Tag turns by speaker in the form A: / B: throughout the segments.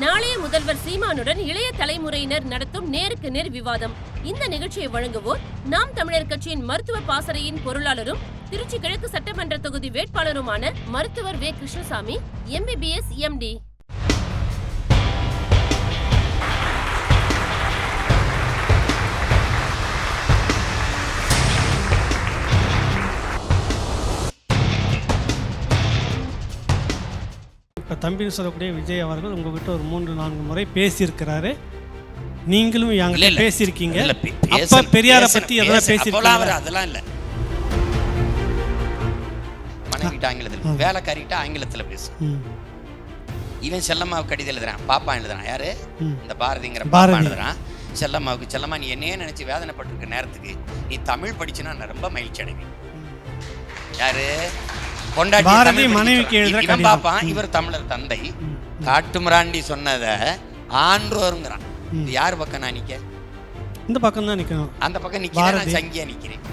A: நாளைய முதல்வர் சீமானுடன் இளைய தலைமுறையினர் நடத்தும் நேருக்கு நேர் விவாதம். இந்த நிகழ்ச்சியை வழங்குவோர் நாம் தமிழர் கட்சியின் மருத்துவ பாசறையின் பொருளாளரும் திருச்சி கிழக்கு சட்டமன்ற தொகுதி வேட்பாளருமான மருத்துவர் வே. கிருஷ்ணசாமி எம்பிபிஎஸ் எம்டி
B: தம்பின்னு சொல்லக்கூடிய விஜய் அவர்கள் உங்ககிட்ட ஒரு மூன்று நான்கு முறை பேசியிருக்கிறாரு. நீங்களும் என்கிட்ட. பேசியிருக்கீங்க. அப்ப பெரியாரை பத்தி எதனா பேசியிருக்கீங்க
C: அதெல்லாம் இல்ல. மனைவிட்ட ஆங்கிலத்தில் வேலைக்காரிட்ட ஆங்கிலத்துல பேசு.
B: ம்,
C: இவன் செல்லம்மாவுக்கு கடிதம் எழுதுறான். பாப்பா எழுதுறான். யாரு. இந்த பாரதிங்கிற
B: பாரதி.
C: பாப்பா எழுதுறான். செல்லம்மாவுக்கு செல்லம்மா நீ என்னையே நினைச்சு வேதனைப்பட்டிருக்க நேரத்துக்கு. நீ தமிழ் படிச்சுனா நான் ரொம்ப மகிழ்ச்சி அடைவேன். யாரு? தமிழ்
B: மனைவிக்கு.
C: இவன். பாப்பான் இவர் தமிழர் தந்தை. காட்டுமிராண்டி சொன்னத ஆன்றோருங்கிறான். இது யார் பக்கம் நான் நிக்க?
B: இந்த பக்கம் தான் நிற்கணும்
C: அந்த பக்கம் நிக்கிறேன். சங்கியா நிக்கிறேன்.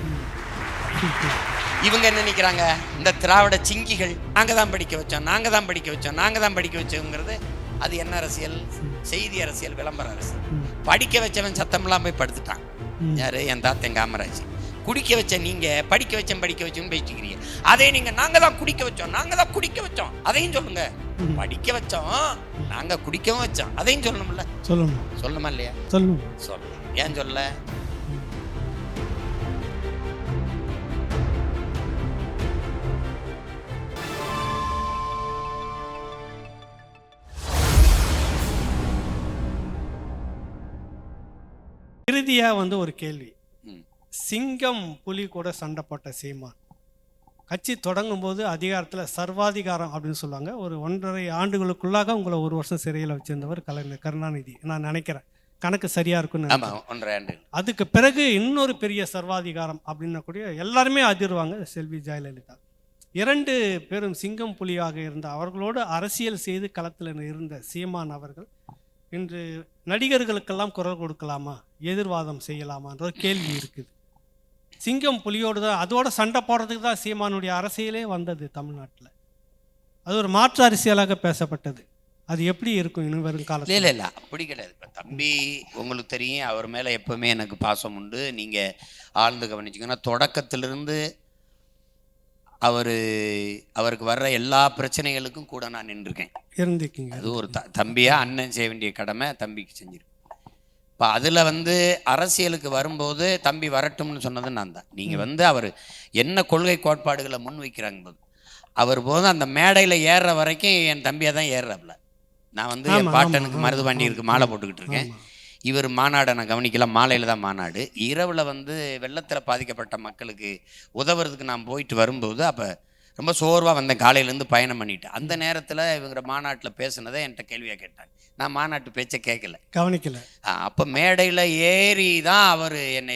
C: இவங்க என்ன நினைக்கிறாங்க இந்த திராவிட சிங்கிகள் நாங்க தான் படிக்க வச்சோம் நாங்க தான் படிக்க வச்சோம் நாங்க தான் படிக்க வச்சோங்கிறது அது என்ன அரசியல்? செய்தி அரசியல் விளம்பர அரசியல். படிக்க வச்சவன் சத்தமெல்லாம் போய் படுத்துட்டான். யாரு? என் தாத்தன் காமராஜ். குடிக்க வச்ச நீங்க படிக்க வச்சேன் படிக்க வச்சோம்னு பேசிக்கிறீங்க. அதே நீங்க நாங்க தான் குடிக்க வச்சோம் நாங்க தான் குடிக்க வச்சோம். அதையும் சொல்லுங்க. படிக்க வச்சோம் நாங்க குடிக்கவும் வச்சோம். அதையும் சொல்லணும்ல?
B: சொல்லணும்.
C: சொல்லணுமா இல்லையா?
B: சொல்லணும்.
C: சொல்லணும். ஏன் சொல்ல
B: இறுதியா வந்து ஒரு கேள்வி. சிங்கம் புலி கூட சண்டை போட்ட சீமான். கட்சி தொடங்கும் போது அதிகாரத்தில் சர்வாதிகாரம் அப்படின்னு சொல்லுவாங்க. ஒரு ஒன்றரை ஆண்டுகளுக்குள்ளாக உங்களை ஒரு வருஷம் சிறையில் வச்சிருந்தவர் கலைஞர் கருணாநிதி. நான் நினைக்கிறேன். கணக்கு சரியா இருக்குன்னு அதுக்கு பிறகு இன்னொரு பெரிய சர்வாதிகாரம் அப்படின்னக்கூடிய எல்லாருமே அதிர்வாங்க செல்வி ஜெயலலிதா. இரண்டு பேரும் சிங்கம் புலியாக இருந்த அவர்களோடு அரசியல் செய்து களத்தில் இருந்த சீமான் அவர்கள் இன்று நடிகர்களுக்கெல்லாம் குரல் கொடுக்கலாமா? எதிர்வாதம் செய்யலாமான்ற கேள்வி இருக்குது. சிங்கம் புலியோடு தான் அதோட சண்டை போடுறதுக்கு தான் சீமானுடைய அரசியலே வந்தது தமிழ்நாட்டில். அது ஒரு மாற்று அரசியலாக பேசப்பட்டது. அது எப்படி இருக்கும் இனி வரும் காலத்தில்?
C: இல்லை இல்லை அப்படி கிடையாது. இப்போ தம்பி உங்களுக்கு தெரியும் அவர் மேலே எப்பவுமே எனக்கு பாசம் உண்டு. நீங்கள் ஆழ்ந்து கவனிச்சிங்கன்னா தொடக்கத்திலிருந்து அவர் அவருக்கு வர்ற எல்லா பிரச்சனைகளுக்கும் கூட நான் நின்றுருக்கேன்.
B: இருந்துக்கீங்க
C: அது ஒரு த தம்பியா அண்ணன் செய்ய வேண்டிய கடமை தம்பிக்கு செஞ்சிருக்கு இப்போ அதில் வந்து அரசியலுக்கு வரும்போது தம்பி வரட்டும்னு சொன்னது நான் தான். நீங்கள் வந்து அவர் என்ன கொள்கை கோட்பாடுகளை முன் வைக்கிறாங்க போது அவர் போதும் அந்த மேடையில் ஏறுற வரைக்கும் என் தம்பியாக தான் ஏறுறாப்புல நான் வந்து என் பாட்டனுக்கு
B: ஆமா,
C: மருதுபாண்டியருக்கு மாலை போட்டுக்கிட்டு இருக்கேன். இவர் மாநாடை நான் கவனிக்கல மாலையில் தான் மாநாடு. இரவில் வந்து வெள்ளத்தில் பாதிக்கப்பட்ட மக்களுக்கு உதவுறதுக்கு நான் போயிட்டு வரும்போது அப்போ ரொம்ப சோர்வாக வந்தேன் காலையிலேருந்து பயணம் பண்ணிட்டு அந்த நேரத்தில் இவங்க மாநாட்டில் பேசுனதை என்கிட்ட கேள்வியாக கேட்டாங்க. நான் மாநாட்டு பேச்சை கேட்கல.
B: கவனிக்கல.
C: அப்போ மேடையில் ஏறி தான் அவர் என்னை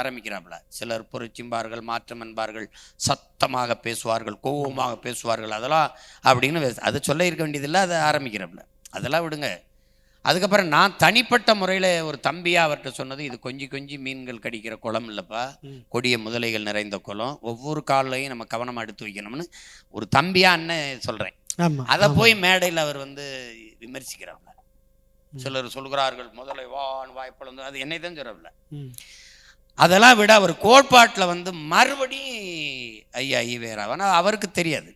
C: ஆரம்பிக்கிறாப்புல. சிலர் புரட்சிம்பார்கள் மாற்றம் என்பார்கள் சத்தமாக பேசுவார்கள் கோபமாக பேசுவார்கள் அதெல்லாம் அப்படின்னு அதை சொல்ல இருக்க வேண்டியதில்லை அதை ஆரம்பிக்கிறாப்புல. அதெல்லாம் விடுங்க. அதுக்கப்புறம் நான் தனிப்பட்ட முறையில் ஒரு தம்பியாக அவர்கிட்ட சொன்னது இது கொஞ்சி கொஞ்சி மீன்கள் கடிக்கிற குளம் இல்லைப்பா. கொடிய முதலைகள் நிறைந்த குளம் ஒவ்வொரு காலையும் நம்ம கவனமாக எடுத்து வைக்கணும்னு ஒரு தம்பியாக அண்ணன் சொல்கிறேன் அதை. போய் மேடையில் அவர் வந்து விமர்சிக்கிறாங்க சிலர் சொல்கிறார்கள் முதலை வான் வாய்ப்பளந்து அது என்னை தான் சொல்கிறவில்ல. அதெல்லாம் விட அவர் கோட்பாட்டில் வந்து மறுபடியும் ஐயா ஈவேரா ஆனால் அவருக்கு தெரியாது.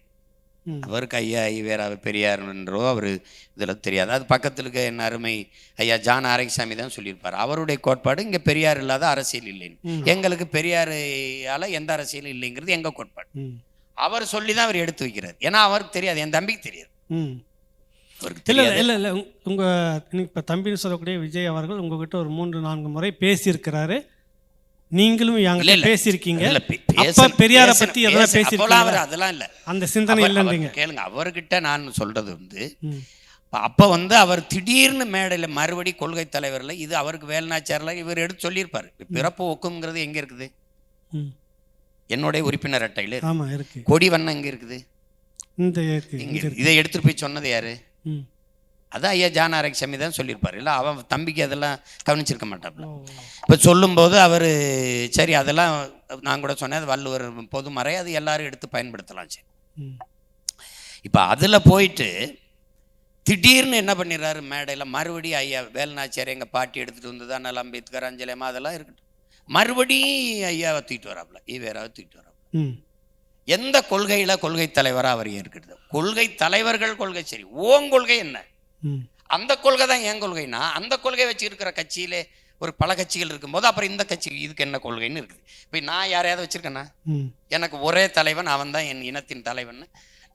C: அவருக்கு ஐயா ஈவேரா பெரியார்ன்றோ அவர் இதில் தெரியாது. அது பக்கத்தில் இருக்க என் அருமை ஐயா ஜான் ஆரோக்கியசாமி தான் சொல்லியிருப்பார். அவருடைய கோட்பாடு இங்கே பெரியார் இல்லாத அரசியல் இல்லைன்னு. எங்களுக்கு பெரியாரால எந்த அரசியலும் இல்லைங்கிறது எங்கள் கோட்பாடு. அவர் சொல்லி தான் அவர் எடுத்து வைக்கிறார். ஏன்னா அவருக்கு தெரியாது. என் தம்பிக்கு தெரியாது.
B: இல்ல இல்ல இல்ல உங்க- உங்க நீங்க இப்ப தம்பின்னு சொல்லக்கூடிய விஜய் அவர்கள் உங்ககிட்ட ஒரு மூன்று நான்கு முறை பேசியிருக்கிறாரு. நீங்களும் என்கிட்ட. பேசியிருக்கீங்க. அப்ப பெரியாரை பத்தி
C: அவர்
B: பேசியிருக்கீங்களா
C: அதெல்லாம் இல்ல.
B: அந்த சிந்தனை இல்லைன்றீங்க
C: அவர் கேளுங்க அவர்கிட்ட நான் சொல்றது வந்து. அப்ப வந்து அவர் திடீர்னு மேடையில மறுபடி கொள்கை தலைவர்ல இது அவருக்கு வேலுநாச்சியார்ல இவர் எடுத்து சொல்லியிருப்பாரு. பிறப்பு ஒக்குங்கிறது எங்க இருக்குது. என்னுடைய உறுப்பினர் அட்டையில கொடி வண்ணம் எங்க இருக்குது? இதை எடுத்துட்டு போய் சொன்னது யாரு. அதான் ஐயா ஜான் ஆரோக்கியசாமி தான் சொல்லியிருப்பாரு. இல்ல அவன் தம்பிக்கு அதெல்லாம் கவனிச்சிருக்க மாட்டாப்ல
B: ஓ.
C: இப்போ சொல்லும்போது அவர் சரி அதெல்லாம் நான் கூட சொன்னேன் அது வள்ளுவர் பொதுமறை அது எல்லாரும் எடுத்து பயன்படுத்தலாம் சரி. இப்போ அதில் போயிட்டு திடீர்னு என்ன பண்ணிடுறாரு மேடையில் மறுபடியும் ஐயா வேலுநாச்சியார் எங்கள் பாட்டி எடுத்துகிட்டு வந்தது அண்ணல் அம்பேத்கர் அஞ்சலியம்மா அதெல்லாம் இருக்கட்டும். மறுபடியும் ஐயாவை தூக்கிட்டு வராப்புல ஈவேராவை தூக்கிட்டு வராப்புல.
B: ம்.
C: எந்த கொள்கையில் கொள்கை தலைவராக அவர் ஏற்கிறது? கொள்கை தலைவர்கள் கொள்கை சரி ஓன் கொள்கை என்ன? அந்த கொள்கை தான் என் கொள்கைனா அந்த கொள்கை வச்சு இருக்கிற கட்சியிலே ஒரு பல கட்சிகள் இருக்கும்போது அப்புறம் இந்த கட்சி இதுக்கு என்ன கொள்கைன்னு இருக்குது. இப்போ நான் யாரையாவது வச்சிருக்கேன்னா எனக்கு ஒரே தலைவன் அவன் தான் என் இனத்தின் தலைவன்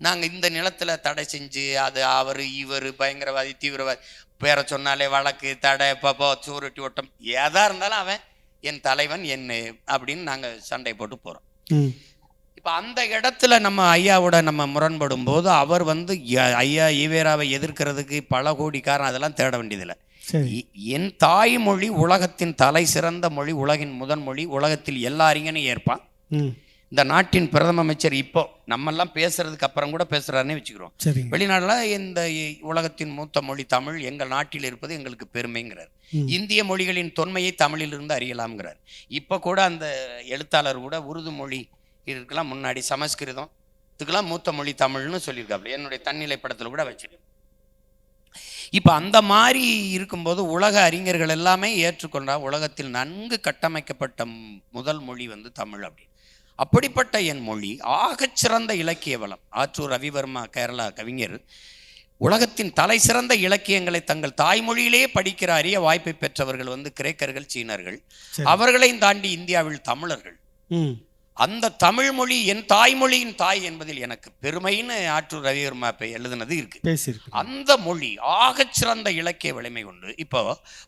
C: நாங்கள் இந்த நிலத்துல தடை செஞ்சு அது அவர் இவர் பயங்கரவாதி தீவிரவாதி பேரை சொன்னாலே வழக்கு தடை பப்போ சூருட்டி ஓட்டம். எதா இருந்தாலும் அவன் என் தலைவன் என் அப்படின்னு நாங்கள் சண்டை போட்டு போகிறோம் இப்போ அந்த இடத்துல நம்ம ஐயாவோட நம்ம முரண்படும் போது அவர் வந்து ஐயா ஈவேராவை எதிர்க்கிறதுக்கு பல கோடி காரணம் அதெல்லாம் தேட வேண்டியதில்லை. என் தாய்மொழி உலகத்தின் தலை சிறந்த மொழி உலகின் முதன் மொழி உலகத்தில் எல்லா அறிஞனையும் ஏற்பான். இந்த நாட்டின் பிரதம அமைச்சர் இப்போ நம்மெல்லாம் பேசுறதுக்கு அப்புறம் கூட பேசுறாருன்னே வச்சுக்கிறோம். வெளிநாடுல இந்த உலகத்தின் மூத்த மொழி தமிழ் எங்கள் நாட்டில் இருப்பது எங்களுக்கு பெருமைங்கிறார். இந்திய மொழிகளின் தொன்மையை தமிழிலிருந்து அறியலாம்ங்கிறார். இப்போ கூட அந்த எழுத்தாளர் கூட உருது மொழி இதுக்கெல்லாம் முன்னாடி சமஸ்கிருதம் இதுக்கெல்லாம் மூத்த மொழி தமிழ்னு சொல்லியிருக்காப்புல. என்னுடைய தன்னிலை படத்தில் கூட வச்சிருக்கேன் இப்போ அந்த மாதிரி இருக்கும்போது உலக அறிஞர்கள் எல்லாமே ஏற்றுக்கொண்டா உலகத்தில் நன்கு கட்டமைக்கப்பட்ட முதல் மொழி வந்து தமிழ் அப்படின்னு அப்படிப்பட்ட என் மொழி ஆகச்சிறந்த இலக்கிய வளம். ஆற்றூர் ரவிவர்மா கேரளா கவிஞர் உலகத்தின் தலை சிறந்த இலக்கியங்களை தங்கள் தாய்மொழியிலேயே படிக்கிற அரிய வாய்ப்பை பெற்றவர்கள் வந்து கிரேக்கர்கள் சீனர்கள். அவர்களையும் தாண்டி இந்தியாவில் தமிழர்கள். அந்த தமிழ் மொழி என் தாய்மொழியின் தாய் என்பதில் எனக்கு பெருமைன்னு ஆற்றூர் ரவிவர்மா இப்ப எழுதுனது இருக்கு. அந்த மொழி ஆகச்சிறந்த இலக்கிய வலிமை கொண்டு இப்போ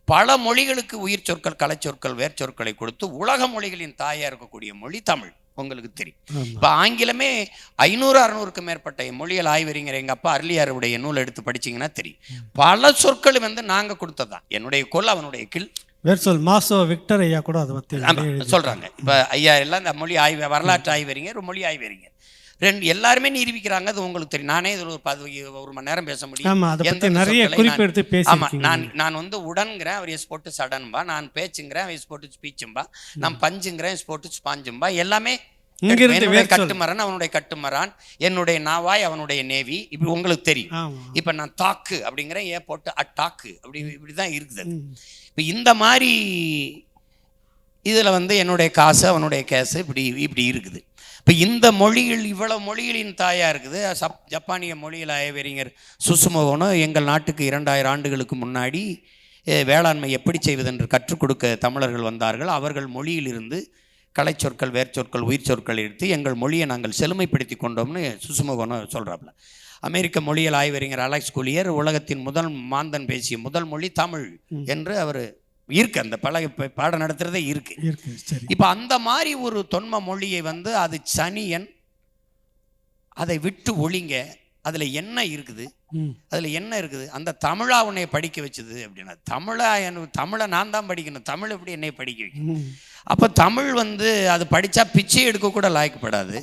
C: பல மொழிகளுக்கு உயிர் சொற்கள் கலைச்சொற்கள் வேர்ச்சொற்களை கொடுத்து உலக மொழிகளின் தாயா இருக்கக்கூடிய மொழி தமிழ். உங்களுக்கு தெரியும். இப்போ ஆங்கிலமே ஐநூறு அறநூறுக்கு மேற்பட்ட மொழியல் ஆய்வறிஞர் எங்கள் அப்பா அருளியாருடைய நூல் எடுத்து படிச்சீங்கன்னா தெரியும். பல சொற்கள் வந்து நாங்கள் கொடுத்ததான் என்னுடைய கொல் அவனுடைய கில்.
B: வேறு சொல் மாசோ விக்டர் ஐயா கூட அதை பற்றி
C: ஆமா சொல்றாங்க. இப்போ ஐயா எல்லாம் இந்த மொழி ஆய்வு வரலாற்று ஆய்வறிஞர் ஒரு மொழி ஆய்வறிஞர். ரெண்டு எல்லாருமே நிரூபிக்கிறாங்க அது உங்களுக்கு தெரியும். நானே இதில் ஒரு பது ஒரு மணி நேரம் பேச முடியும்.
B: நிறைய
C: சொற்களை
B: குறிப்பு
C: நான்-
B: எடுத்து
C: ஆமா
B: பேசி
C: நான் நான் வந்து உடன்கிறேன் அவர் எஸ் போட்டு சடன்பா நான் பேச்சுங்கிறேன் எஸ் போட்டு ஸ்பீச்சும்பா நான் பஞ்சுங்கிறேன் எஸ் போட்டு ஸ்பாஞ்சும்பா எல்லாமே
B: இங்கிருந்து.
C: கட்டுமரன் அவனுடைய கட்டுமரான் என்னுடைய நாவாய் அவனுடைய நேவி. இப்படி உங்களுக்கு தெரியும். இப்ப நான் தாக்கு அப்படிங்கிறேன் ஏன் போட்டு அட்டாக்கு? அப்படி இப்படிதான் இருக்குது. இப்ப இந்த மாதிரி இதுல வந்து என்னுடைய காசு அவனுடைய கேஸு இப்படி இப்படி இருக்குது. இப்ப இந்த மொழிகள் இவ்வளவு மொழிகளின் தாயா இருக்குது. சப் ஜப்பானிய மொழியில் ஆய்வறிஞர் சுசுமோகனும் எங்கள் நாட்டுக்கு இரண்டாயிரம் ஆண்டுகளுக்கு முன்னாடி வேளாண்மை எப்படி செய்வது என்று கற்றுக் கொடுக்க தமிழர்கள் வந்தார்கள். அவர்கள் மொழியிலிருந்து கலைச்சொற்கள் வேர்ச்சொற்கள் உயிர் சொற்கள் எடுத்து எங்கள் மொழியை நாங்கள் செழுமைப்படுத்தி கொண்டோம்னு சுசுமோகனும் சொல்றாப்புல. அமெரிக்க மொழியியல் ஆய்வறிஞர் அலெக்ஸ் குலியர் உலகத்தின் முதல் மாந்தன் பேசிய முதல் மொழி தமிழ் என்று அவர் இருக்கு. அந்த பழக பாடம் நடத்துறதே இருக்கு. இப்போ அந்த மாதிரி ஒரு தொன்ம மொழியை வந்து அது சனியன் அதை விட்டு ஒழிங்க அதில் என்ன இருக்குது? அதில் என்ன இருக்குது? அந்த தமிழா உன்னை படிக்க வச்சது அப்படின்னா தமிழா எனக்கு தமிழை நான் தான் படிக்கணும். தமிழ் எப்படி என்னை படிக்க வைக்கணும் அப்போ தமிழ் வந்து அது படித்தா பிச்சை எடுக்க கூட லாய்க்கப்படாது.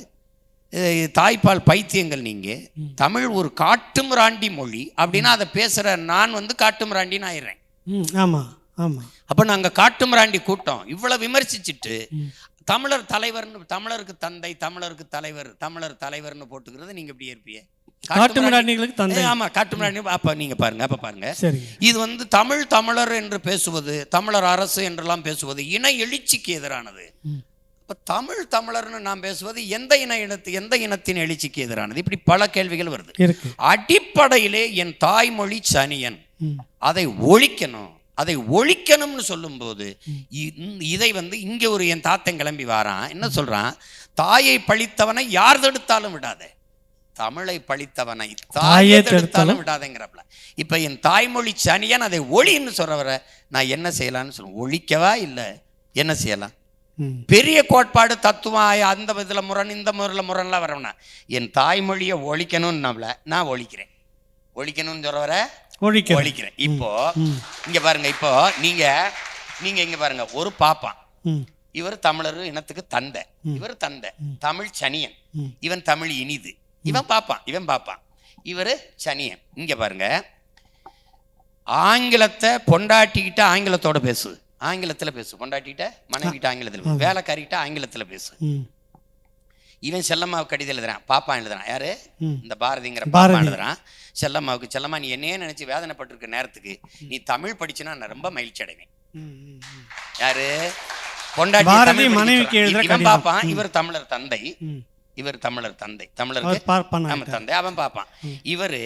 C: தாய்ப்பால் பைத்தியங்கள் நீங்கள் தமிழ் ஒரு காட்டுமிராண்டி மொழி. அப்படின்னா அதை பேசுகிற நான் வந்து காட்டுமிராண்டின்னு ஆயிடுறேன்.
B: ம் ஆமா ஆமா.
C: அப்போ நாங்கள் காட்டுமிராண்டி கூட்டம். இவ்வளோ விமர்சிச்சுட்டு தமிழர் தலைவர்னு தமிழருக்கு தந்தை தமிழருக்கு தலைவர் தமிழர் தலைவர்னு போட்டுக்கிறது நீங்கள் எப்படி இருப்பீங்க
B: காட்டு மிராண்டிகளுக்கு தந்தை.
C: ஆமா காட்டுமிராண்டி அப்போ நீங்கள் பாருங்க அப்போ பாருங்க. இது வந்து தமிழ் தமிழர் என்று பேசுவது தமிழர் அரசு என்றெல்லாம் பேசுவது இன எழுச்சிக்கு எதிரானது. இப்போ தமிழ் தமிழர்னு நாம் பேசுவது எந்த இன இனத்து எந்த இனத்தின் எழுச்சிக்கு எதிரானது? இப்படி பல கேள்விகள் வருது. அடிப்படையிலே என் தாய்மொழி சனியன். அதை ஒழிக்கணும். அதை ஒழிக்கணும்னு சொல்லும்போது இதை வந்து இங்க ஒரு என் தாத்தன் கிளம்பி வாரான். என்ன சொல்றான்? தாயை பழித்தவனை யார் தடுத்தாலும் விடாதே. தமிழை பழித்தவனை
B: தாயே தடுத்தாலும்
C: விடாதேங்கிறப்பல. இப்ப என் தாய்மொழி சனியன் அதை ஒளின்னு சொல்றவரை நான் என்ன செய்யலாம்னு சொல்லுவேன் ஒழிக்கவா இல்லை என்ன செய்யலாம்? பெரிய கோட்பாடு தத்துவம் அந்த இதில் முரண் இந்த முறையில் முரண்லாம் வரணும்னா என் தாய்மொழியை ஒழிக்கணும்னு நம்மள நான் ஒழிக்கிறேன். ஒழிக்கணும்னு சொல்றவரை
B: ஒழிக்க
C: ஒழிக்கிறேன். இப்போ இங்க பாருங்க இப்போ நீங்க நீங்க இங்க பாருங்க ஒரு பாப்பான் இவர் தமிழர் இனத்துக்கு தந்தை. இவர் தந்தை. தமிழ் சனியன். இவன் தமிழ் இனிது. இவன் பாப்பான் இவன் பாப்பான். இவர் சனியன். இங்க பாருங்க. ஆங்கிலத்தை பொண்டாட்டிக்கிட்ட ஆங்கிலத்தோட பேசு. ஆங்கிலத்துல பேசு. பொண்டாட்டிக்கிட்ட மனைவிட்ட ஆங்கிலத்தில் பேசு. வேலைக்காரிக்கிட்ட ஆங்கிலத்துல பேசு. இவன் செல்லம்மாவுக்கு கடிதம் எழுதுறான். பாப்பா எழுதுறான். யாரு. இந்த பாரதிங்கிற
B: பாரதி.
C: பாப்பா எழுதுறான். செல்லம்மாவுக்கு செல்லம்மா நீ என்னையே நினைச்சு வேதனைப்பட்டிருக்க நேரத்துக்கு நீ தமிழ் படிச்சுனா நான் ரொம்ப மகிழ்ச்சி அடைவேன். யாரு? பொண்டாட்டி
B: மனைவிக்கு
C: இவன். பாப்பான். இவர் தமிழர் தந்தை. இவர் தமிழர் தந்தை.
B: பார்ப்பானா
C: நம்ம தந்தை அவன் பார்ப்பான் இவரு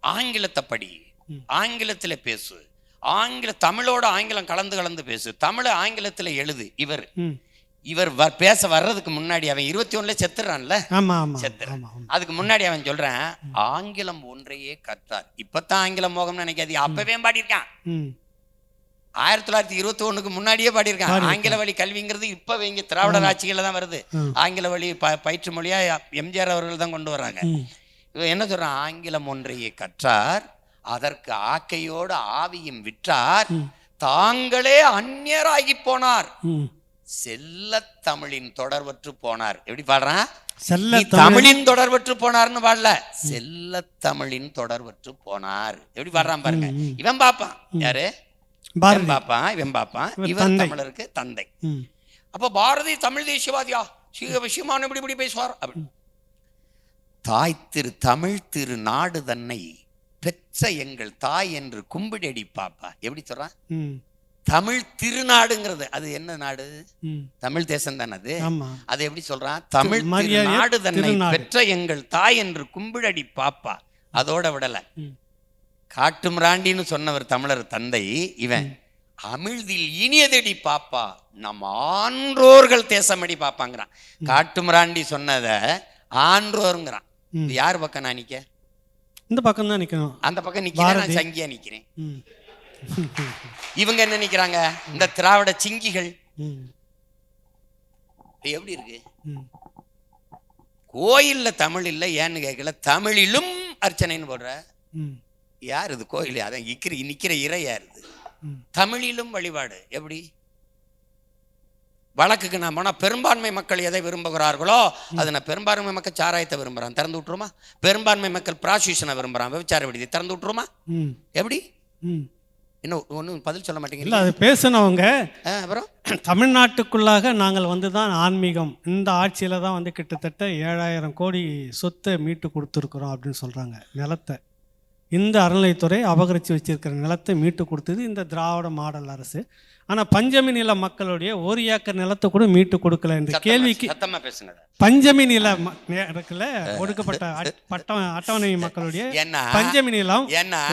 C: ஆங்கிலத்தை படி ஆங்கிலத்துல பேசு. ஆங்கில தமிழோட ஆங்கிலம் கலந்து கலந்து பேசு. தமிழை ஆங்கிலத்துல எழுது. இவர். இவர் பேச வர்றதுக்கு முன்னாடி அவன் இருபத்தி ஒண்ணுல செத்துறான்ல செத்துறான். அதுக்கு முன்னாடி அவன் சொல்றான் ஆங்கிலம் ஒன்றையே கற்றார் இப்பதான் ஆங்கிலம் மோகம் நினைக்காது அப்பவே பாடியிருக்கான்.
B: ம்.
C: ஆயிரத்தி தொள்ளாயிரத்தி இருபத்தி ஒண்ணுக்கு முன்னாடியே பாடியிருக்கான் ஆங்கில வழி கல்விங்கிறது இப்ப இங்க திராவிடர் ஆட்சிகள்ல தான் வருது. ஆங்கில வழி ப- பயிற்று மொழியா எம்ஜிஆர் அவர்கள் தான் கொண்டு வராங்க. இவன் என்ன சொல்றான்? ஆங்கிலம் ஒன்றையே கற்றார் அதற்கு ஆக்கையோடு ஆவியும் விற்றார் தாங்களே அந்நியராகி போனார். செல்ல தமிழின் தொடர்பற்று போனார். எப்படி பாடுறான்?
B: செல்ல
C: தமிழின் தொடர்பற்று போனார்னு பாடல. செல்ல தமிழின் தொடர்பற்று போனார். எப்படி பாடுறான் பாருங்க. இவன் பாப்பான். யாரு? இவன்
B: பாரதி
C: பாப்பான் இவன்
B: தந்தை.
C: தமிழருக்கு தந்தை. அப்ப பாரதி தமிழ் தேசியவாதியா? சீக விஷயமான இப்படி இப்படி பேசுவார் அப்படி. தாய் திரு தமிழ் திரு நாடு தன்னை பெற்ற எங்கள் தாய் என்று கும்பிடடி பாப்பா. எப்படி சொல்றான் தமிழ் திருநாடுங்கிறது. அது என்ன நாடு? தமிழ் தேசம் தானே அது? அது எப்படி சொல்றான் தமிழ் நாடு தன்னை. பெற்ற எங்கள் தாய் என்று கும்பிடடி பாப்பா. அதோட விடல. காட்டுமிராண்டின்னு சொன்னவர் தமிழர் தந்தை இவன். அமிழ்தில் இனியதடி பாப்பா. நம் ஆன்றோர்கள் தேசமடி பாப்பாங்கிறான். காட்டுமிராண்டி சொன்னத ஆன்றோருங்கிறான். இது யார் பக்கம் நான் நிக்க?
B: இந்த பக்கம் தான் நிக்கணும்.
C: அந்த பக்கம் நிக்கிறேன் நான். சங்கியா நிக்கிறேன். இவங்க என்ன நிக்கிறாங்க? இந்த திராவிட சிங்கிகள். எப்படி இருக்கு? கோயில்ல தமிழ் இல்லை ஏன்னு கேட்கல தமிழிலும் அர்ச்சனைன்னு போடுற. யார் இது கோயில்? அதான் இக்கிற நிக்கிற இறை யார் இது. தமிழிலும் வழிபாடு. எப்படி? வழக்குக்கு நான் போனால் பெரும்பான்மை மக்கள் எதை விரும்புகிறார்களோ அதை நான் பெரும்பான்மை மக்கள் சாராயத்தை விரும்புகிறான் திறந்து விட்டுருமா? பெரும்பான்மை மக்கள் ப்ராசியூஷனை விரும்புகிறான் விபச்சார விடுதி. திறந்து விட்டுருமா? எப்படி? இன்னும் ஒன்றும் பதில் சொல்ல
B: இல்லை
C: மாட்டேங்கிறீங்க
B: அது பேசினவங்க
C: அப்புறம்?
B: தமிழ்நாட்டுக்குள்ளாக நாங்கள் வந்து தான் ஆன்மீகம். இந்த ஆட்சியில் தான் வந்து கிட்டத்தட்ட ஏழாயிரம் கோடி சொத்தை மீட்டு கொடுத்துருக்குறோம் அப்படின்னு சொல்கிறாங்க நிலத்தை. இந்த அறநிலைத்துறை அபகரித்து வச்சிருக்கிற நிலத்தை மீட்டு கொடுத்தது இந்த திராவிட மாடல் அரசு. ஆனால் பஞ்சமி நில மக்களுடைய ஒரு ஏக்கர் நிலத்தை கூட மீட்டு கொடுக்கல
C: சத்தமா-
B: கேள்விக்கு பஞ்சமி நில நே- இருக்குல்ல ஒடுக்கப்பட்ட அட்- பட்ட அட்டவணை மக்களுடைய பஞ்சமி நிலம்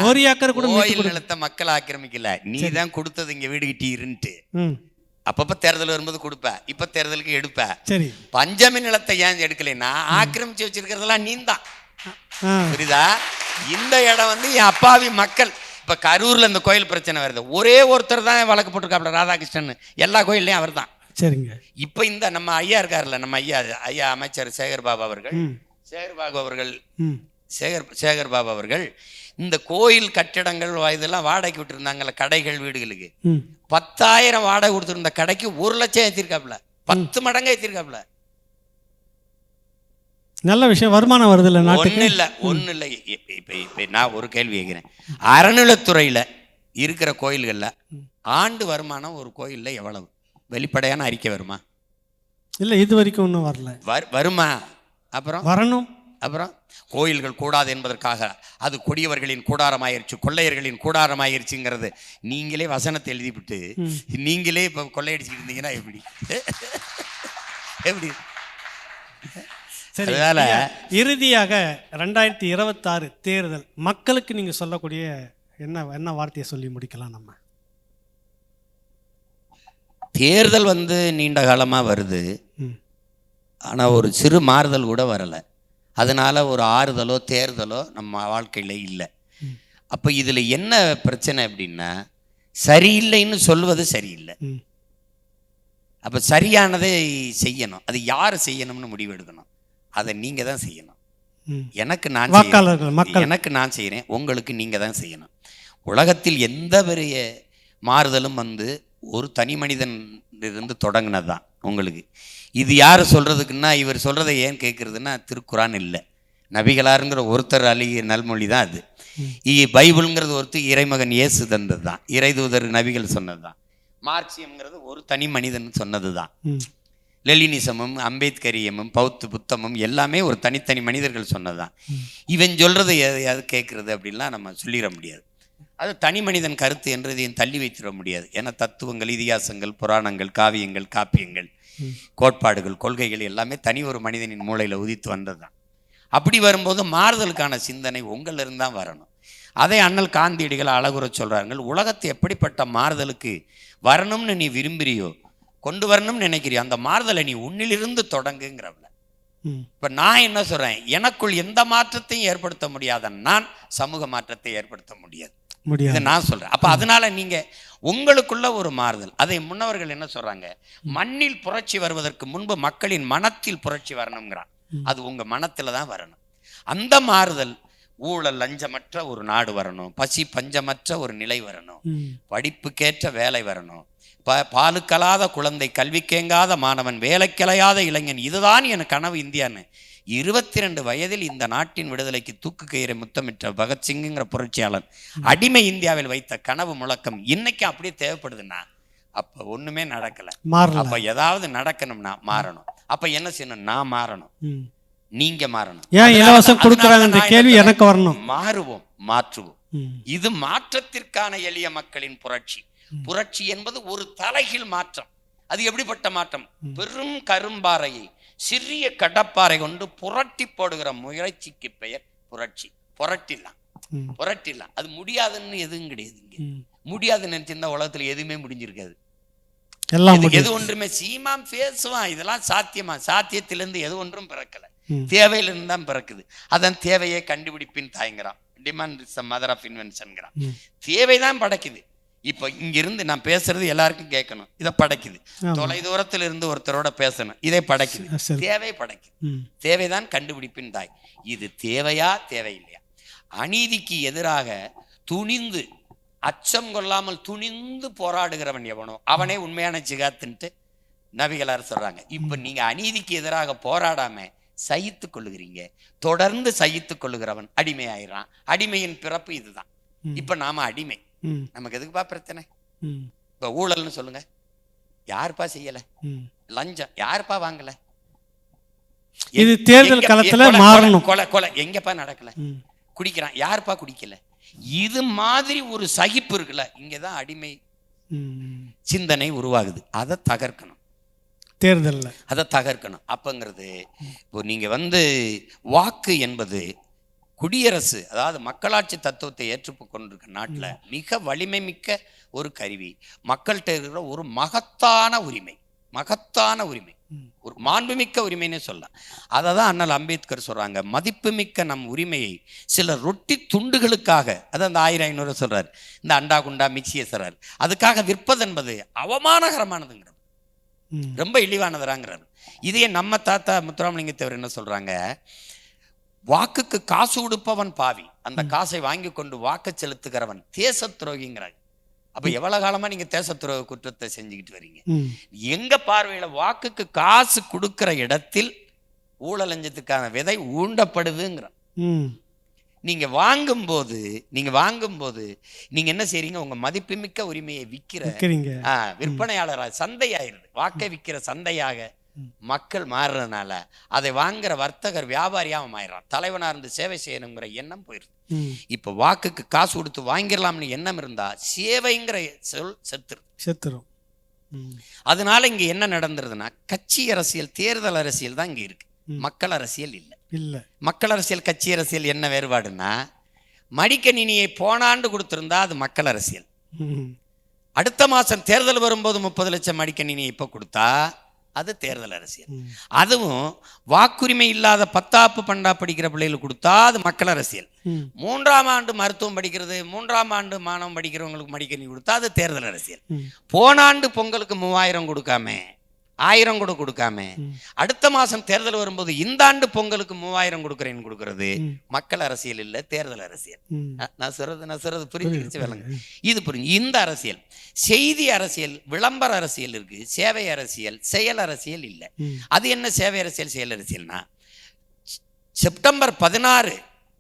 B: ஒரு ஏக்கர் கூட
C: நிலத்தை மக்கள் ஆக்கிரமிக்கல. நீ தான் கொடுத்தது இங்க வீடு கிட்டீருன்ட்டு அப்பப்ப தேர்தல் வரும்போது கொடுப்ப இப்ப தேர்தலுக்கு எடுப்ப.
B: சரி.
C: பஞ்சமி நிலத்தை ஏன் எடுக்கலைன்னா ஆக்கிரமிச்சு வச்சிருக்கிறதெல்லாம் நீந்தான்.
B: ஆ.
C: புரியுதா? இந்த இடம் வந்து என் அப்பாவி மக்கள். இப்ப கரூர்ல இந்த கோயில் பிரச்சனை வருது. ஒரே ஒருத்தர் தான் வழக்கு போட்டிருக்காப்ல ராதாகிருஷ்ணன் எல்லா கோயில்லையும் அவர் தான்
B: சரிங்க.
C: இப்ப இந்த நம்ம ஐயா இருக்காருல்ல நம்ம ஐயா ஐயா அமைச்சர் சேகர் பாபு அவர்கள். சேகர் பாபு அவர்கள் சேகர் சேகர் பாபு அவர்கள் இந்த கோயில் கட்டிடங்கள் இதெல்லாம் வாடகைக்கு விட்டுருந்தாங்கல்ல கடைகள் வீடுகளுக்கு. பத்தாயிரம் வாடகை கொடுத்துருந்த கடைக்கு ஒரு லட்சம் ஏற்றிருக்காப்புல பத்து மடங்கு ஏற்றிருக்காப்புல
B: நல்ல விஷயம் வருமானம் வருது இல்லை நாட்டுக்கு?
C: ஒன்றும் இல்லை ஒன்றும் இல்லை இப்ப இப்ப இப்ப நான் ஒரு கேள்வி கேட்குறேன் அறநிலைத்துறையில் இருக்கிற கோயில்களில் ஆண்டு வருமானம் ஒரு கோயிலில் எவ்வளவு? வெளிப்படையான அறிக்கை வருமா?
B: இல்லை இது வரைக்கும் ஒன்றும் வரல.
C: வர் வருமா? அப்புறம்?
B: வரணும்.
C: அப்புறம்? கோயில்கள் கூடாது என்பதற்காக அது கொடியவர்களின் கூடாரமாயிருச்சு கொள்ளையர்களின் கூடாரமாயிருச்சுங்கிறது நீங்களே வசனத்தை எழுதிவிட்டு நீங்களே இப்போ கொள்ளையடிச்சுட்டு இருந்தீங்கன்னா எப்படி? எப்படி?
B: சரி
C: அதனால-
B: இறுதியாக ரெண்டாயிரத்தி இருபத்தாறு தேர்தல் மக்களுக்கு நீங்க சொல்லக்கூடிய என்ன என்ன வார்த்தையை சொல்லி முடிக்கலாம் நம்ம?
C: தேர்தல் வந்து நீண்ட காலமாக வருது. ஆனால் ஒரு சிறு மாறுதல் கூட வரலை. அதனால ஒரு ஆறுதலோ தேர்தலோ நம்ம வாழ்க்கையில் இல்லை. அப்போ இதில் என்ன பிரச்சனை அப்படின்னா சரியில்லைன்னு சொல்வது சரியில்லை. அப்போ சரியானதை செய்யணும். அது யார் செய்யணும்னு முடிவு எடுக்கணும் அதை நீங்கள் தான் செய்யணும். எனக்கு நான்.
B: மக்கள்.
C: எனக்கு நான் செய்கிறேன் உங்களுக்கு நீங்கள் தான் செய்யணும். உலகத்தில் எந்த பெரிய மாறுதலும் வந்து ஒரு தனி மனிதன் இருந்து தொடங்கினது தான் உங்களுக்கு. இது யார் சொல்கிறதுக்குன்னா இவர் சொல்கிறதை ஏன் கேட்குறதுன்னா திருக்குறான் இல்லை. நபிகளாருங்கிற ஒருத்தர் அழிய நல்மொழி தான் அது. பைபிள்ங்கிறது ஒருத்தர் இறைமகன் இயேசு தந்தது தான் இறைதூதர் நபிகள் சொன்னது தான் மார்க்சியம்ங்கிறது ஒரு தனி மனிதன் சொன்னது தான் லெலினிசமும் அம்பேத்கரியமும் பௌத்த புத்தமும் எல்லாமே ஒரு தனித்தனி மனிதர்கள் சொன்னதுதான். இவன் சொல்றது எதையாவது கேட்கறது அப்படின்லாம் நம்ம சொல்லிட முடியாது. அது தனி மனிதன் கருத்து என்று இதையும் தள்ளி வைத்திட முடியாது. ஏன்னா தத்துவங்கள் இதிகாசங்கள் புராணங்கள் காவியங்கள் காப்பியங்கள் கோட்பாடுகள் கொள்கைகள் எல்லாமே தனி ஒரு மனிதனின் மூளையில் உதித்து வந்தது தான் அப்படி வரும்போது மாறுதலுக்கான சிந்தனை உங்களிலிருந்து தான் வரணும். அதை அண்ணல் காந்தியடிகள் அழகுற சொல்றார்கள் உலகத்தை எப்படிப்பட்ட மாறுதலுக்கு வரணும்னு நீ விரும்புறியோ கொண்டு வரணும்னு நினைக்கிறியோ அந்த மாறுதலை நீ உன்னிலிருந்து தொடங்குங்கிறவள. இப்போ நான் என்ன சொல்றேன்? எனக்குள் எந்த மாற்றத்தையும் ஏற்படுத்த முடியாத நான் சமூக மாற்றத்தை ஏற்படுத்த முடியாது.
B: முடியாது.
C: நான் சொல்றேன். அப்ப அதனால நீங்க உங்களுக்குள்ள ஒரு மாறுதல். அதை முன்னவர்கள் என்ன சொல்றாங்க? மண்ணில் புரட்சி வருவதற்கு முன்பு மக்களின் மனத்தில் புரட்சி வரணுங்கிறான். அது உங்க மனத்துல தான் வரணும். அந்த மாறுதல் ஊழல் லஞ்சமற்ற ஒரு நாடு வரணும். பசி பஞ்சமற்ற ஒரு நிலை வரணும். படிப்புக்கேற்ற வேலை வரணும். ப பாலுக்கலாத குழந்தை கல்விக்கேங்காத மாணவன் வேலைக்கிளையாத இளைஞன் இதுதான் என் கனவு இந்தியான்னு. இருபத்தி ரெண்டு வயதில் இந்த நாட்டின் விடுதலைக்கு தூக்கு கயிறை முத்தமிட்ட பகத்சிங்குங்கிற புரட்சியாளன் அடிமை இந்தியாவில் வைத்த கனவு முழக்கம் இன்னைக்கு அப்படியே தேவைப்படுதுன்னா அப்ப ஒண்ணுமே நடக்கல. அப்ப ஏதாவது நடக்கணும்னா மாறணும். அப்ப என்ன செய்யணும்? நான் மாறணும். நீங்க மாறணும்.
B: ஏன் இலவசம் கொடுக்குறாங்கன்ற கேள்வி எனக்கு வரணும்.
C: மாறுவோம் மாற்றுவோம். இது மாற்றத்திற்கான எளிய மக்களின் புரட்சி. புரட்சி என்பது ஒரு தலைகீழ் மாற்றம். அது எப்படிப்பட்ட மாற்றம்? பெரும் கரும்பாறையை சிறிய கடப்பாறை கொண்டு புரட்டி போடுகிற முயற்சிக்கு பெயர் புரட்சி. புரட்டிலாம்
B: ம்.
C: புரட்டிலாம் அது முடியாதுன்னு எதுவும் கிடையாது இங்க. முடியாதுன்னு நினைச்சிருந்தா உலகத்துல எதுவுமே முடிஞ்சிருக்காது. எது- ஒன்றுமே சீமான் பேசுவான். இதெல்லாம் சாத்தியமா? சாத்தியத்திலிருந்து எது ஒன்றும் பிறக்கல. தேவையிலிருந்து தான் பிறக்குது. அதான் தேவையை கண்டுபிடிப்பின் தாய்ங்கிறான். டிமாண்ட் இஸ் மதர் ஆஃப் இன்வென்ஷன்ங்கிறான்
B: ம்.
C: தேவைதான் படைக்குது. இப்போ இங்கிருந்து நான் பேசுறது எல்லாருக்கும் கேட்கணும். இதை படைக்குது. தொலை தூரத்தில் இருந்து ஒருத்தரோட பேசணும். இதை படைக்குது. தேவை படைக்குது. தேவைதான் கண்டுபிடிப்பின் தாய். இது தேவையா தேவையில்லையா? அநீதிக்கு எதிராக துணிந்து அச்சம் கொள்ளாமல் துணிந்து போராடுகிறவன் எவனோ அவனே உண்மையான ஜிகாத்துன்ட்டு நபிகளார் சொல்றாங்க. இப்ப நீங்க அநீதிக்கு எதிராக போராடாம சகித்து கொள்ளுகிறீங்க. தொடர்ந்து சகித்து கொள்ளுகிறவன் அடிமையாயிரான் அடிமையின் பிறப்பு இதுதான். இப்ப நாம அடிமை. நமக்கு எதுக்குப்பா பிரச்சனை? இப்ப ஊழல்னு சொல்லுங்க. யாருப்பா செய்யல? லஞ்சம். யாருப்பா வாங்கல?
B: இது தேர்தல்
C: எங்க-
B: களத்துல
C: கொலை-
B: மாறணும்.
C: கொலை கொலை எங்கப்பா நடக்கல? குடிக்கிறான். யாருப்பா குடிக்கல? இது மாதிரி ஒரு சகிப்பு இருக்குல்ல இங்கதான் அடிமை சிந்தனை உருவாகுது. அதை தகர்க்கணும்.
B: தேர்தலில்.
C: அதை தகர்க்கணும். அப்பங்கிறது இப்போ நீங்க வந்து வாக்கு என்பது குடியரசு அதாவது மக்களாட்சி தத்துவத்தை ஏற்றுக் கொண்டிருக்க நாட்டில் மிக வலிமை மிக்க ஒரு கருவி. மக்கள்கிட்ட இருக்கிற ஒரு மகத்தான உரிமை. மகத்தான உரிமை. ஒரு மாண்புமிக்க உரிமைன்னு சொல்லலாம். அதை தான் அண்ணல் அம்பேத்கர் சொல்றாங்க. மதிப்புமிக்க நம் உரிமையை சில ரொட்டி துண்டுகளுக்காக அது அந்த ஆயிரம் ஐநூறு சொல்றாரு. இந்த அண்டா குண்டா மிக்சியை சொல்றாரு. அதுக்காக விற்பது என்பது அவமானகரமானதுங்கிறது. ரொம்ப இழிவானதுறாங்கிறார் இதையே நம்ம தாத்தா முத்துராமலிங்கத்தேவர் என்ன சொல்றாங்க? வாக்குக்கு காசு கொடுப்பவன் பாவி. அந்த காசை வாங்கி கொண்டு வாக்கு செலுத்துகிறவன் தேச துரோகிங்கிறாங்க அப்ப எவ்வளவு காலமா நீங்க தேச துரோக குற்றத்தை செஞ்சுக்கிட்டு வர்றீங்க
B: ம்.
C: எங்க பார்வையில வாக்குக்கு காசு கொடுக்கிற இடத்தில் ஊழல் லஞ்சத்துக்கான விதை ஊண்டப்படுதுங்கிறான்.
B: ம்
C: நீங்க வாங்கும்போது நீங்க வாங்கும்போது நீங்க என்ன செய்றீங்க? உங்க மதிப்புமிக்க உரிமையை
B: வைக்கிறீங்க.
C: ஆ, விற்பனையாளராக சந்தையாயிருது வாக்கை விற்கிற சந்தையாக. மக்கள் மாறுறதுனால அதை வாங்குற வர்த்தகர் வியாபாரியாகவும் ஆயிடுறான் தலைவனா இருந்து சேவை செய்யணுங்கிற எண்ணம் போயிடுது இப்போ வாக்குக்கு காசு கொடுத்து வாங்கிடலாம்னு எண்ணம் இருந்தா சேவைங்கிற சொல் செத்துரு
B: செத்துரும். ம்.
C: அதனால இங்க என்ன நடந்துருதுன்னா கட்சி அரசியல் தேர்தல் அரசியல் தான் இங்க இருக்கு. மக்கள் அரசியல் இல்லை.
B: இல்லை.
C: மக்கள் அரசியல் கட்சி அரசியல் என்ன வேறுபாடுன்னா மடிக்கணினியை போனாண்டு கொடுத்திருந்தா அது மக்கள் அரசியல் அடுத்த மாசம் தேர்தல் வரும்போது முப்பது லட்சம் மடிக்கணினி இப்போ கொடுத்தா அது தேர்தல் அரசியல். அதுவும் வாக்குரிமை இல்லாத பத்தாப்பு பண்டா படிக்கிற பிள்ளைகளுக்கு கொடுத்தா அது மக்கள் அரசியல் மூன்றாம் ஆண்டு மருத்துவம் படிக்கிறது மூன்றாம் ஆண்டு மாணவம் படிக்கிறவங்களுக்கு மடிக்கணினி கொடுத்தா அது தேர்தல் அரசியல்.
B: ம்.
C: போன ஆண்டு பொங்கலுக்கு மூவாயிரம் கொடுக்காம. ஆயிரம் கூட கொடுக்காம. அடுத்த மாசம் தேர்தல் வரும்போது இந்த ஆண்டு பொங்கலுக்கு மூவாயிரம் கொடுக்குறேன்னு கொடுக்கறது. மக்கள் அரசியல் இல்ல தேர்தல் அரசியல். நான் சொல்றது நான் சொல்றது வேலைங்க
B: புரியுது.
C: இது புரிஞ்சு இந்த அரசியல். செய்தி அரசியல் விளம்பர அரசியல் இருக்கு சேவை அரசியல் செயல் அரசியல் இல்லை. அது என்ன சேவை அரசியல் செயல் அரசியல்னா? செப்டம்பர் பதினாறு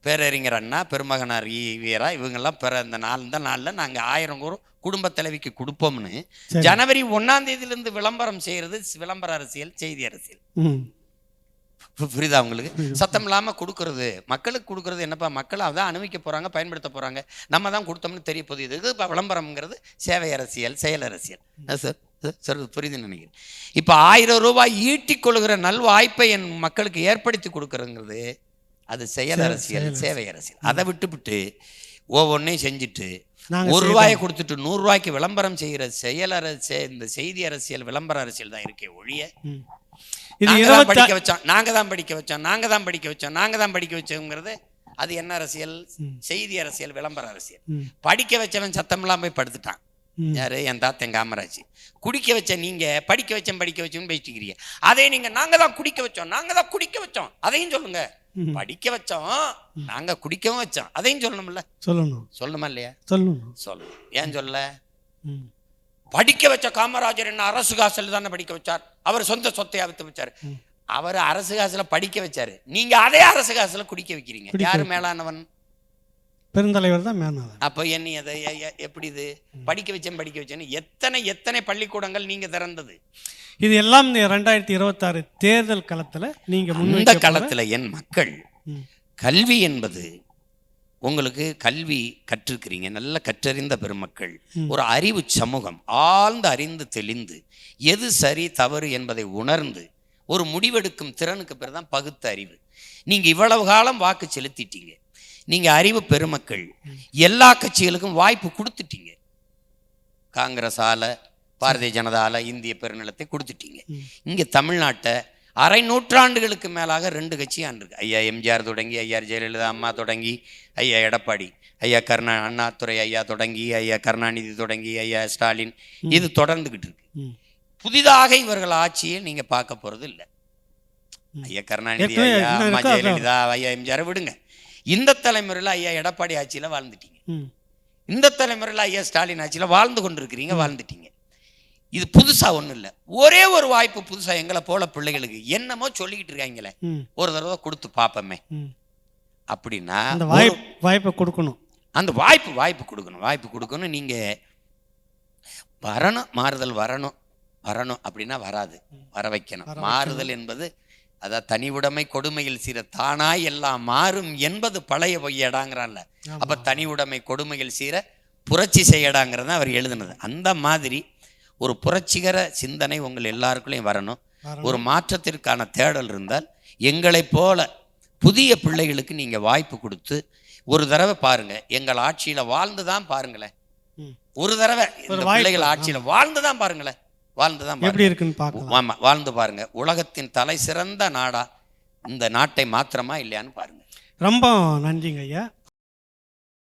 C: பேரறிஞர் அண்ணா பெருமகனார் ஈ வீரா இவங்கெல்லாம் பிற இந்த நாள் இந்த நாளில் நாங்கள் ஆயிரம் கோடி குடும்ப தலைவிக்கு கொடுப்போம்னு. ஜனவரி ஒன்னாம் தேதியிலிருந்து விளம்பரம் செய்யறது விளம்பர அரசியல் செய்தி அரசியல். புரியுதா உங்களுக்கு? சத்தம் இல்லாம கொடுக்கறது. மக்களுக்கு கொடுக்கறது என்னப்பா? மக்கள் அதான் அனுபவிக்க போறாங்க பயன்படுத்த போறாங்க. நம்ம தான் கொடுத்தோம்னு தெரிய போகுது. இது இப்போ விளம்பரம்ங்கிறது சேவை அரசியல் செயல் அரசியல். சார்? புரியுதுன்னு நினைக்கிறேன். இப்போ ஆயிரம் ரூபாய் ஈட்டிக் கொள்கிற நல்வாய்ப்பை என் மக்களுக்கு ஏற்படுத்தி கொடுக்கறதுங்கிறது அது செயல்
B: செயல்
C: அரசியல். சேவை அரசியல். அதை விட்டுவிட்டு ஒவ்வொன்றையும் செஞ்சுட்டு ஒரு. ரூபாயை கொடுத்துட்டு நூறு ரூபாய்க்கு விளம்பரம் செய்கிற செயல் அரசு இந்த செய்தி அரசியல் விளம்பர அரசியல் தான் இருக்கே ஒழிய தான் படிக்க வச்சோம் நாங்க தான் படிக்க வச்சோம் நாங்க தான் படிக்க வச்சோம் நாங்க தான் படிக்க வச்சோங்கிறது அது என்ன அரசியல்? செய்தி அரசியல் விளம்பர அரசியல். படிக்க வச்சவன் சத்தமெல்லாம் போய் படுத்துட்டான். யாரு? என் தாத்தன் காமராஜ். குடிக்க வச்ச நீங்க படிக்க வச்சேன் படிக்க வச்சோம்னு பேசிக்கிறீங்க அதே நீங்க நாங்க தான் குடிக்க வச்சோம் நாங்க தான் குடிக்க வச்சோம். அதையும் சொல்லுங்க. படிக்க வச்சோம் நாங்க குடிக்கவும் வச்சோம். அதையும் சொல்லணும்ல?
B: சொல்லணும்.
C: சொல்லணுமா இல்லையா?
B: சொல்லணும்.
C: சொல்லணும். ஏன் சொல்லல?
B: ம்.
C: படிக்க வச்ச காமராஜர் என்ன அரசு காசுல தானே படிக்க வச்சார்? அவர் சொந்த சொத்தை அவித்து வச்சார். அவர் அரசு காசுல படிக்க வச்சாரு. நீங்க அதே அரசு காசுல குடிக்க வைக்கிறீங்க. யாரு மேலானவன்?
B: பெருந்தலைவர் தான் மேனாளர்
C: அப்போ என்ன அதை எப்படி இது? படிக்க வச்சேன் படிக்க வச்சேன்னு எத்தனை எத்தனை பள்ளிக்கூடங்கள் நீங்க திறந்தது?
B: இது எல்லாம் ரெண்டாயிரத்தி இருபத்தாறு தேர்தல் களத்துல நீங்க
C: அந்த
B: முன்வைக்க
C: களத்துல என் மக்கள். கல்வி என்பது உங்களுக்கு கல்வி கற்றிருக்கிறீங்க. நல்ல கற்றறிந்த பெருமக்கள். ஒரு அறிவு சமூகம். ஆழ்ந்து அறிந்து தெளிந்து எது சரி தவறு என்பதை உணர்ந்து ஒரு முடிவெடுக்கும் திறனுக்கு பேர் தான் பகுத்த அறிவு. நீங்க இவ்வளவு காலம் வாக்கு செலுத்திட்டீங்க. நீங்க அறிவு பெருமக்கள். எல்லா கட்சிகளுக்கும் வாய்ப்பு கொடுத்துட்டீங்க. காங்கிரஸால பாரதிய ஜனதால இந்திய பெருநிலத்தை கொடுத்துட்டீங்க இங்க தமிழ்நாட்டை அரை நூற்றாண்டுகளுக்கு மேலாக ரெண்டு கட்சி ஆண்டிருக்கு ஐயா எம்ஜிஆர் தொடங்கி ஐயா ஜெயலலிதா அம்மா தொடங்கி ஐயா எடப்பாடி ஐயா கருணா அண்ணாதுரை ஐயா தொடங்கி ஐயா கருணாநிதி தொடங்கி ஐயா ஸ்டாலின். இது தொடர்ந்துகிட்டு இருக்கு. புதிதாக இவர்கள் ஆட்சியை நீங்க பார்க்க போறது இல்ல. ஐயா கருணாநிதி ஐயா அம்மா
B: இருக்கா?
C: ஜெயலலிதா ஐயா எம்ஜிஆர் விடுங்க. இந்த தலைமுறையில் ஐயா எடப்பாடி ஆட்சியில வாழ்ந்துட்டீங்க. இந்த தலைமுறையில் ஐயா ஸ்டாலின் ஆட்சியில் வாழ்ந்து கொண்டிருக்கிறீங்க வாழ்ந்துட்டீங்க. இது புதுசா ஒண்ணும் இல்லை. ஒரே ஒரு வாய்ப்பு புதுசா எங்களை போல பிள்ளைகளுக்கு என்னமோ சொல்லிக்கிட்டு இருக்காங்களே. ஒரு தடவை கொடுத்து பார்ப்போமே அப்படின்னா
B: அந்த வாய்ப்பு வாய்ப்பை கொடுக்கணும்.
C: அந்த வாய்ப்பு வாய்ப்பு கொடுக்கணும். வாய்ப்பு கொடுக்கணும். நீங்க வரணும் மாறுதல் வரணும். வரணும் அப்படின்னா வராது. வர வைக்கணும். மாறுதல் என்பது அதான் தனி உடைமை கொடுமையில் சீர தானாய் எல்லாம் மாறும் என்பது பழைய பொய்யடாங்கிறான்ல அப்ப தனி உடைமை கொடுமையில் சீர புரட்சி செய்யடாங்கிறது அவர் எழுதுனது. அந்த மாதிரி ஒரு புரட்சிகர சிந்தனை உங்கள் எல்லாருக்குள்ளேயும் வரணும். ஒரு மாற்றத்திற்கான தேடல் இருந்தால் எங்களைப் போல புதிய பிள்ளைகளுக்கு நீங்க வாய்ப்பு கொடுத்து ஒரு தடவை பாருங்க எங்கள் ஆட்சியில வாழ்ந்து தான் பாருங்களேன். ஒரு தடவை இந்த பிள்ளைகள் ஆட்சியில வாழ்ந்து தான் பாருங்களேன். வாழ்ந்து தான்
B: எப்படி இருக்குன்னு பார்க்கலாம்.
C: ஆமா வாழ்ந்து பாருங்க. உலகத்தின் தலை சிறந்த நாடா இந்த நாட்டை மாத்திரமா இல்லையான்னு பாருங்க.
B: ரொம்ப நன்றிங்க ஐயா.